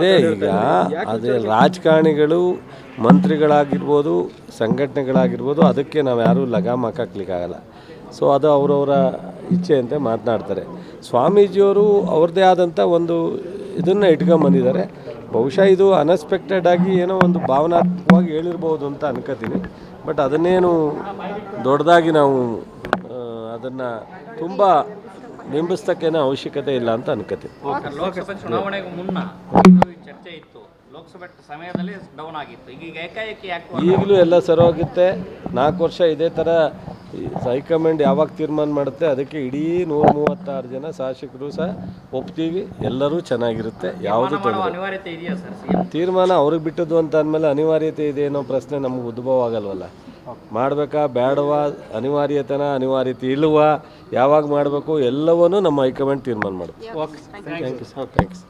ಅದೇ ಈಗ ಅದೇ ರಾಜಕಾರಣಿಗಳು ಮಂತ್ರಿಗಳಾಗಿರ್ಬೋದು ಸಂಘಟನೆಗಳಾಗಿರ್ಬೋದು ಅದಕ್ಕೆ ನಾವು ಯಾರೂ ಲಗಾಮ್ ಹಾಕಕ್ಲಿಕ್ಕಾಗಲ್ಲ ಸೊ ಅದು ಅವರವರ ಇಚ್ಛೆಯಂತೆ ಮಾತನಾಡ್ತಾರೆ. ಸ್ವಾಮೀಜಿಯವರು ಅವ್ರದ್ದೇ ಆದಂಥ ಒಂದು ಇದನ್ನು ಇಟ್ಕೊಂಬಂದಿದ್ದಾರೆ. ಬಹುಶಃ ಇದು ಅನ್ಎಕ್ಸ್ಪೆಕ್ಟೆಡ್ ಆಗಿ ಏನೋ ಒಂದು ಭಾವನಾತ್ಮಕವಾಗಿ ಹೇಳಿರ್ಬೋದು ಅಂತ ಅನ್ಕೋತೀನಿ. ಬಟ್ ಅದನ್ನೇನು ದೊಡ್ಡದಾಗಿ ನಾವು ಅದನ್ನು ತುಂಬ ಬಿಂಬಿಸ್ತಕ್ಕೇನೋ ಅವಶ್ಯಕತೆ ಇಲ್ಲ ಅಂತ ಅನ್ಕೋತೀನಿ ಲೋಕಸಭೆ ಚುನಾವಣೆಗೂ ಮುನ್ನ ಚರ್ಚೆ ಇತ್ತು. ಲೋಕಸಭೆ ಸಮಯದಲ್ಲಿ ಡೌನ್ ಆಗಿತ್ತು. ಈಗ ಏಕಾಏಕಿ ಯಾಕೆ ಈಗಲೂ ಎಲ್ಲ ಸರೋಗುತ್ತೆ ನಾಲ್ಕು ವರ್ಷ ಇದೇ ಥರ ಹೈಕಮಾಂಡ್ ಯಾವಾಗ ತೀರ್ಮಾನ ಮಾಡುತ್ತೆ ಅದಕ್ಕೆ ಇಡೀ ನೂರ ಮೂವತ್ತಾರು ಜನ ಶಾಸಕರು ಸಹ ಒಪ್ತೀವಿ. ಎಲ್ಲರೂ ಚೆನ್ನಾಗಿರುತ್ತೆ. ಯಾವುದು ಅನಿವಾರ್ಯತೆ ಇದೆಯಾ ಸರ್ ತೀರ್ಮಾನ ಅವ್ರಿಗೆ ಬಿಟ್ಟದ್ದು ಅಂತ ಅಂದಮೇಲೆ ಅನಿವಾರ್ಯತೆ ಇದೆ ಅನ್ನೋ ಪ್ರಶ್ನೆ ನಮ್ಗೆ ಉದ್ಭವ ಆಗಲ್ವಲ್ಲ ಮಾಡಬೇಕಾ ಬೇಡವಾ ಅನಿವಾರ್ಯತೆನ ಅನಿವಾರ್ಯತೆ ಇಲ್ವಾ ಯಾವಾಗ ಮಾಡಬೇಕು ಎಲ್ಲವನ್ನೂ ನಮ್ಮ ಹೈಕಮಾಂಡ್ ತೀರ್ಮಾನ ಮಾಡುತ್ತೆ ಯು ಸರ್ ಥ್ಯಾಂಕ್ಸ್